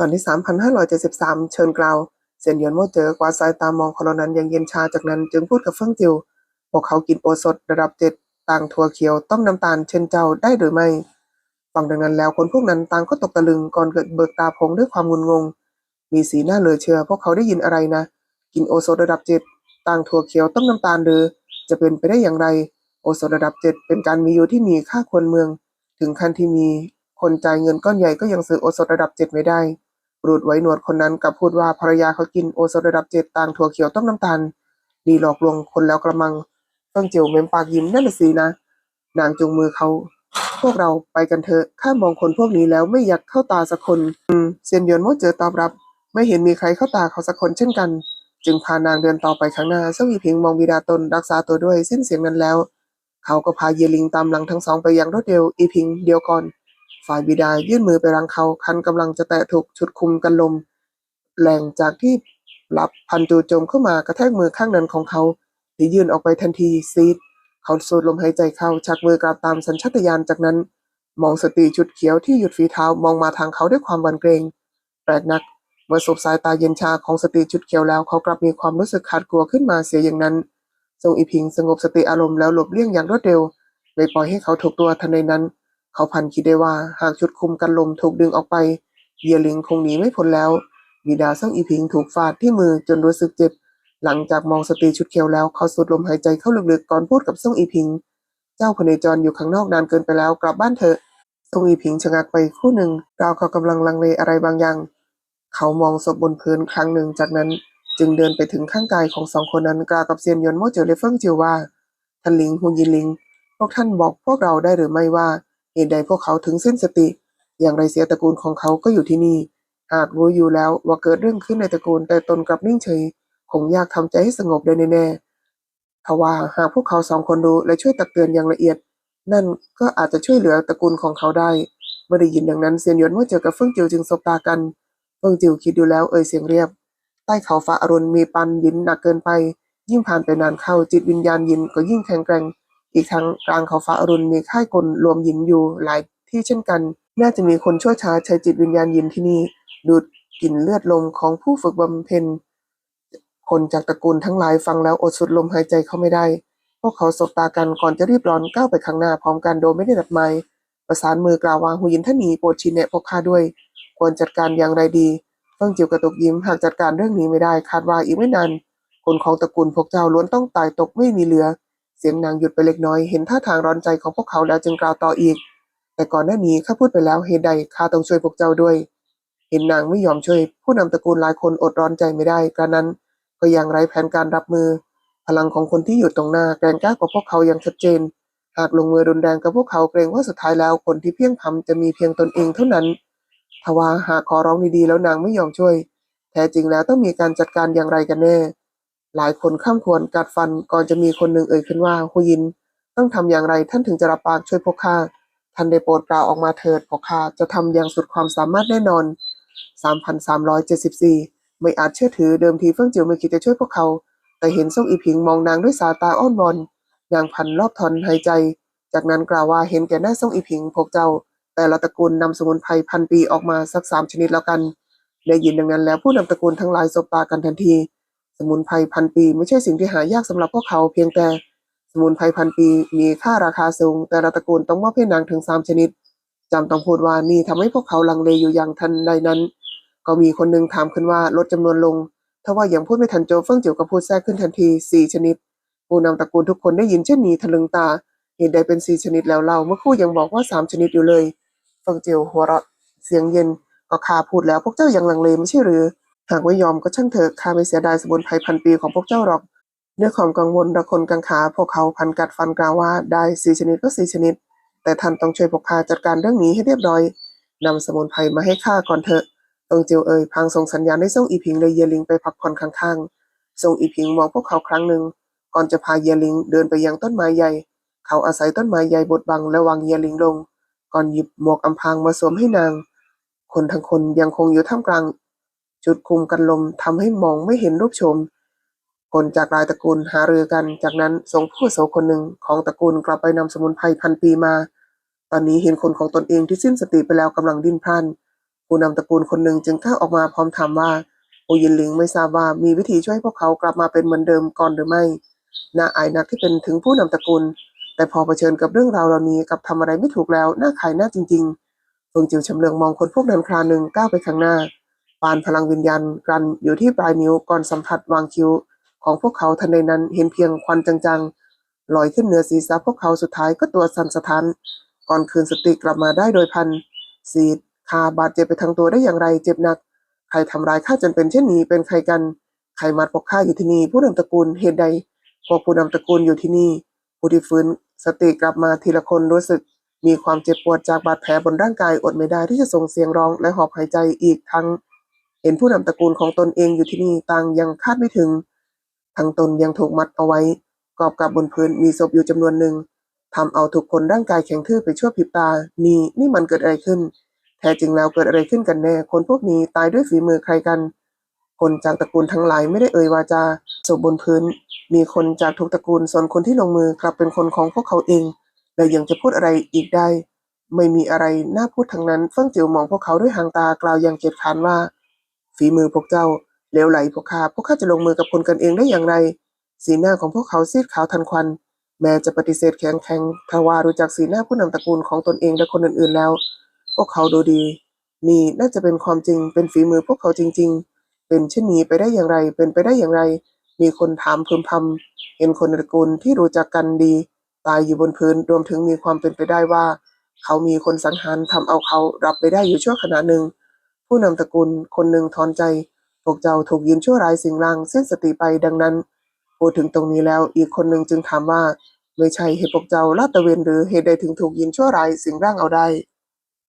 ตอนที่ 3,573 เชิญกล่าวเซียนหยวนโม่เจอกวาดสายตามองคนเหล่านั้นอย่างเย็นชาจากนั้นจึงพูดกับเฟิ่งจิวพวกเขากินโอสถระดับเจ็ดต่างถั่วเขียวต้มน้ำตาลเช่นเจ้าได้หรือไม่ฟังดังนั้นแล้วคนพวกนั้นต่างก็ตกตะลึงก่อนเกิดเบิกตาพงด้วยความงุนงง มีสีหน้าเหลือเชื่อพวกเขาได้ยินอะไรนะ กินโอสถระดับเจ็ดต่างถั่วเขียวต้มน้ำตาลหรือ จะเป็นไปได้อย่างไร โอสถระดับเจ็ดเป็นการมีอยู่ที่มีค่าควรเมือง ถึงขั้นที่มีคนจ่ายเงินก้อนใหญ่ก็ยังซื้อโอสถระดับเจ็ดไม่ได้ รุษไว้หนวดคนนั้นกับพูดว่าภรรยาเขากินโอสถระดับเจ็ดต่างถั่วเขียวต้มน้ำตาลดีหลอกลวงคนแล้วกระมังเฟิ่งเจียวเม้มปากยิ้มนั่นน่ะสินะ นางจูงมือเขาพวกเราไปกันเถอะข้ามองคนพวกนี้แล้วไม่อยากเข้าตาสักคนอืมเซียนยวนโมเจอตอบรับ ไม่เห็นมีใครเข้าตาเขาสักคนเช่นกัน จึงพานางเดินต่อไปข้างหน้าเซี่งอีพิงมองบิดาตนรักษาตัวด้วยสิ้นเสียงนั้นแล้ว เขาก็พาเยลิงตามหลังทั้งสองไปอย่างรวดเร็วอีพิงเดียวก่อน ฝ่ายบิดายื่นมือไปรังเขาคันกำลังจะแตะถูกชุดคุมกันลมแรงจากที่หลับพันจูจมเข้ามากระแทกมือข้างนั้นของเขาที่ยื่นออกไปทันทีซีดเขาสูดลมหายใจเข้าชักมือกราบตามสัญชาตญาณจากนั้น มองสตรีชุดเขียวที่หยุดฝีเท้ามองมาทางเขาด้วยความหวั่นเกรงแปลกนัก เมื่อสบสายตาเย็นชาของสตรีชุดเขียวแล้วเขากลับมีความรู้สึกขาดกลัวขึ้นมาเสียอย่างนั้น ทรงอีพิงสงบสติอารมณ์แล้วหลบเลี่ยงอย่างรวดเร็วไม่ปล่อยให้เขาถูกตัวทันใดนั้น เขาพันคิดได้ว่าหากชุดคุมกันลมถูกดึงออกไปเยลิงคงหนีไม่พ้นแล้วบิดาซ่งอีพิงถูกฟาดที่มือจนรู้สึกเจ็บ หลังจากมองสตรีชุดเขียวแล้วเขาสูดลมหายใจเข้าลึกๆก่อนพูดกับซ่งอีพิง เจ้าพเนจรอยู่ข้างนอกนานเกินไปแล้วกลับบ้านเถอะซ่งอีพิงชะงักไปคู่หนึ่งราวเขากำลังลังเลอะไรบางอย่าง เขามองศพบนพื้นครั้งหนึ่งจากนั้นจึงเดินไปถึงข้างกายของสองคนนั้นกล่าวกับเซียนยนโม่เจ๋อเลเฟิงจิวว่าท่านหลิงฮุนยินหลิง พวกท่านบอกพวกเราได้หรือไม่ว่า เหตุใดพวกเขาถึงสิ้นสติ อย่างไรเสียตระกูลของเขาก็อยู่ที่นี่ หากรู้อยู่แล้วว่าเกิดเรื่องขึ้นในตระกูลแต่ตนกลับนิ่งเฉย คงยากทำใจให้สงบได้แน่ๆทว่าหากพวกเขาสองคนรู้และช่วยตักเตือนอย่างละเอียด นั่นก็อาจจะช่วยเหลือตระกูลของเขาได้เมื่อได้ยินดังนั้นเซียนหยวนเมื่อเจอกับเฟิ่งจิวจึงสบตากันเฟิ่งจิวคิดดูแล้วเอ่ยเสียงเรียบ ใต้เขาฟ้าอรุณมีปันยินหนักเกินไป ยิ่งผ่านไปนานเข้าจิตวิญญาณยินก็ยิ่งแข็งแกร่ง อีกทั้งกลางเขาฟ้าอรุณมีค่ายกลรวมยินอยู่หลายที่เช่นกัน น่าจะมีคนชั่วช้าใช้จิตวิญญาณยินที่นี่ ดูดกลิ่นเลือดลมของผู้ฝึกบำเพ็ญคนจากตระกูลทั้งหลายฟังแล้วอดสุดลมหายใจเข้าไม่ได้ พวกเขาสบตากันก่อนจะรีบร้อนก้าวไปข้างหน้าพร้อมกันโดยไม่ได้นัดหมายประสานมือกล่าวว่าหูยินท่านหนีโปรดชี้แนะพวกข้าด้วย ควรจัดการอย่างไรดีเฟิ่งจิวกระตุกยิ้มหากจัดการเรื่องนี้ไม่ได้ คาดว่าอีกไม่นานคนของตระกูลพวกเจ้าล้วนต้องตายตกไม่มีเหลือ เสียงนางหยุดไปเล็กน้อยเห็นท่าทางร้อนใจของพวกเขาแล้วจึงกล่าวต่ออีก แต่ก่อนหน้านี้ข้าพูดไปแล้วเหตุใดข้าต้องช่วยพวกเจ้าด้วย เห็นนางไม่ยอมช่วย ผู้นำตระกูลหลายคนอดร้อนใจไม่ได้กระนั้น ก็ยังไร้แผนการรับมือ พลังของคนที่อยู่ตรงหน้าแกรงกล้ากว่าพวกเขาอย่างชัดเจน หากลงมือรุนแรงกับพวกเขาเกรงว่าสุดท้ายแล้วคนที่เพียงพำจะมีเพียงตนเองเท่านั้นทว่าหากขอร้องดีๆแล้วนางไม่ยอมช่วย แท้จริงแล้วต้องมีการจัดการอย่างไรกันแน่ หลายคนข้ามควรกัดฟันก่อนจะมีคนหนึ่งเอ่ยขึ้นว่าหุยิน ต้องทำอย่างไรท่านถึงจะรับปากช่วยพวกข้าท่านได้โปรดกล่าวออกมาเถิดพวกข้าจะทำอย่างสุดความสามารถแน่นอน 3,374 ไม่อาจเชื่อถือเดิมทีเฟิ่งจิวไม่คิดจะช่วยพวกเขา แต่เห็นซ่งอีผิงมองนางด้วยสายตาอ้อนวอนนางพันรอบทอนหายใจ จากนั้นกล่าวว่าเห็นแก่หน้าซ่งอีผิงพวกเจ้า แต่ละตระกูลนำสมุนไพรพันปีออกมาสักสามชนิดแล้วกัน ได้ยินดังนั้นแล้วผู้นำตระกูลทั้งหลายสบตากันทันที สมุนไพรพันปี ไม่ใช่สิ่งที่หายากสำหรับพวกเขาเพียงแต่สมุนไพรพันปี มีค่าราคาสูง แต่ละตระกูลต้องมอบให้นางถึงสามชนิดจำต้องพูดว่านี่ทำให้พวกเขาลังเลอยู่อย่างทันใดนั้น ก็มีคนหนึ่งถามขึ้นว่าลดจำนวนลงทว่ายังพูดไม่ทันโจเฟิงจิ๋วก็พูดแทรกขึ้นทันทีสี่ชนิด ผู้นำตระกูลทุกคนได้ยินเช่นนี้ทะลึงตา เหตุใดเป็นสี่ชนิดแล้วเล่าเมื่อคู่ยังบอกว่าสามชนิดอยู่เลยเฟิงจิ๋วหัวเราะเสียงเย็นก็ข้าพูดแล้วพวกเจ้ายังลังเลไม่ใช่หรือ หากไม่ยอมก็ช่างเถอะข้าไม่เสียดายสมุนไพรพันปีของพวกเจ้าหรอกด้วยความกังวลระคนกังขา พวกเขาพันกัดฟันกล่าวว่าได้สี่ชนิดก็สี่ชนิด แต่ท่านต้องช่วยพวกข้าจัดการเรื่องนี้ให้เรียบร้อยนำสมุนไพรมาให้ข้าก่อนเถอะเอิงเจียวเอ่ยพลางส่งสัญญาณให้ส่งอีพิงเลยเยลิงไปพักผ่อนข้างๆส่งอีพิงมองพวกเขาครั้งหนึ่งก่อนจะพาเยลิงเดินไปยังต้นไม้ใหญ่ เขาอาศัยต้นไม้ใหญ่บดบังและวางเยลิงลง ก่อนหยิบหมวกอำพางมาสวมให้นาง คนทั้งคนยังคงอยู่ท่ามกลาง จุดคุมกันลมทำให้มองไม่เห็นรูปโฉมคนจากหลายตระกูลหารือกัน จากนั้นส่งผู้โสคนหนึ่งของตระกูลกลับไปนำสมุนไพรพันปีมา ตอนนี้เห็นคนของตนเองที่สิ้นสติไปแล้วกำลังดิ้นพล่านผู้นำตระกูลคนหนึ่งจึงก้าวออกมาพร้อมถามว่าโอยินหลิงไม่ทราบว่ามีวิธีช่วยพวกเขากลับมาเป็นเหมือนเดิมก่อนหรือไม่น่าอายนักที่เป็นถึงผู้นำตระกูล แต่พอเผชิญกับเรื่องราวเหล่านี้กับทำอะไรไม่ถูกแล้วน่าขายหน้าจริง ๆ เฟิงจิวชำเลืองมองคนพวกนั้นคราหนึ่งก้าวไปข้างหน้า ปานพลังวิญญาณกรันอยู่ที่ปลายนิ้วก่อนสัมผัสวางคิ้ว ของพวกเขาทันใดนั้นเห็นเพียงควันจางๆลอยขึ้นเหนือศีรษะพวกเขาสุดท้ายก็ตัวสั่นสะท้าน ก่อนคืนสติกลับมาได้โดยพันสีดคาบาดเจ็บไปทั้งตัวได้อย่างไรเจ็บหนัก ใครทำร้ายข้าจนเป็นเช่นนี้เป็นใครกัน ใครมัดพวกข้าอยู่ที่นี่ผู้นำตระกูลเหตุใดพวกผู้นำตระกูลอยู่ที่นี่ผู้ที่ฟื้นสติกลับมาทีละคนรู้สึก มีความเจ็บปวดจากบาดแผลบนร่างกายอดไม่ได้ที่จะส่งเสียงร้องและหอบหายใจอีกทั้ง เห็นผู้นำตระกูลของตนเองอยู่ที่นี่ต่างยังคาดไม่ถึง ทั้งตนยังถูกมัดเอาไว้ กอบกับบนพื้นมีศพอยู่จำนวนหนึ่งทำเอาทุกคนร่างกายแข็งทื่อไปชั่วพริบตา นี่นี่มันเกิดอะไรขึ้น แท้จริงแล้วเกิดอะไรขึ้นกันแน่ คนพวกนี้ตายด้วยฝีมือใครกัน คนจากตระกูลทั้งหลายไม่ได้เอ่ยวาจาศพบนพื้น มีคนจากทุกตระกูลส่วนคนที่ลงมือกลับเป็นคนของพวกเขาเอง และยังจะพูดอะไรอีกได้ ไม่มีอะไรน่าพูดทั้งนั้นเฟิ่งจิ๋วมองพวกเขาด้วยหางตากล่าวอย่างเกียจคร้านว่า ฝีมือพวกเจ้าเลวไหลพวกข้าพวกข้าจะลงมือกับคนกันเองได้อย่างไร สีหน้าของพวกเขาซีดขาวทันควัน แม้จะปฏิเสธแข็งแข็งทว่ารู้จักสีหน้าผู้นำตระกูลของตนเองและคนอื่นๆแล้ว พวกเขาดูดี นี่น่าจะเป็นความจริงเป็นฝีมือพวกเขาจริง ๆ เป็นเช่นนี้ไปได้อย่างไร เป็นไปได้อย่างไร มีคนถามพึมพำเห็นคนตระกูลที่รู้จักกันดี ตายอยู่บนพื้นรวมถึงมีความเป็นไปได้ว่า เขามีคนสังหารทำเอาเขารับไปได้อยู่ชั่วขณะหนึ่ง ผู้นำตระกูลคนหนึ่งถอนใจ พวกเจ้าถูกยินชั่วร้ายสิ่งล่างสิ้นสติไปดังนั้น พูดถึงตรงนี้แล้วอีกคนหนึ่งจึงถามว่า ไม่ใช่เหตุพวกเจ้าลาดตะเวนหรือเหตุใดถึงถูกยินชั่วร้ายสิ่งร่างเอาได้